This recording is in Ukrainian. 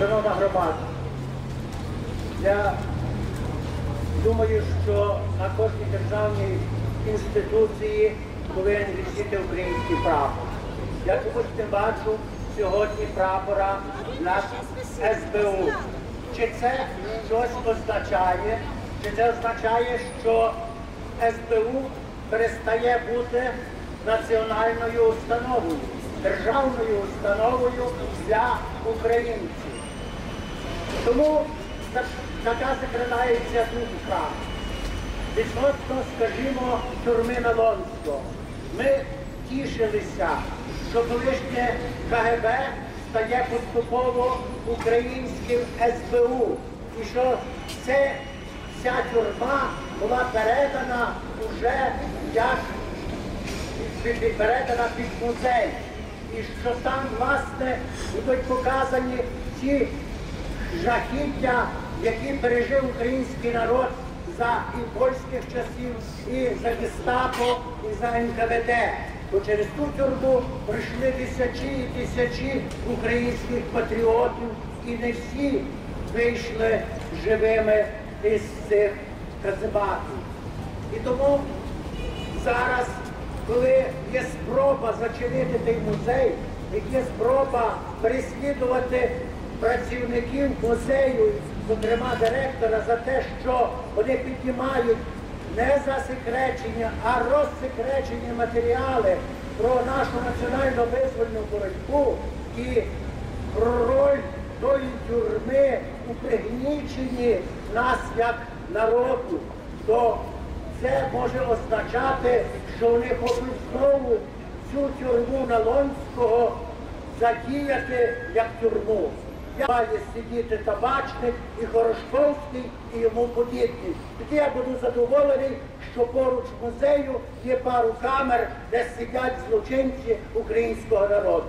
Шановна громада, я думаю, що на кожній державній інституції повинен висіти український прапор. Я чомусь не бачу сьогодні прапора над СБУ. Чи це щось означає? Чи це означає, що СБУ перестає бути національною установою, державною установою для українців? Тому така закрадається думка. Відносно, скажімо, тюрми на Налонського. Ми тішилися, що колишнє КГБ стає поступово українським СБУ. І що це, ця тюрма була передана уже як передана під музей. І що там, власне, будуть показані ті жахіття, які пережив український народ за і польських часів, і за гестапо, і за НКВД. Бо через ту тюрму прийшли тисячі і тисячі українських патріотів, і не всі вийшли живими із цих казематів. І тому зараз, коли є спроба зачинити той музей, є спроба переслідувати працівників музею, зокрема директора, за те, що вони піднімають не засекречення, а розсекречені матеріали про нашу національно визвольну боротьбу і про роль тої тюрми у пригніченні нас як народу, то це може означати, що вони хочуть знову цю тюрму Налонського задіяти як тюрму. Я маю сидіти табачник і Хорошковський і йому подібні. Тоді я буду задоволений, що поруч музею є пару камер, де сидять злочинці українського народу.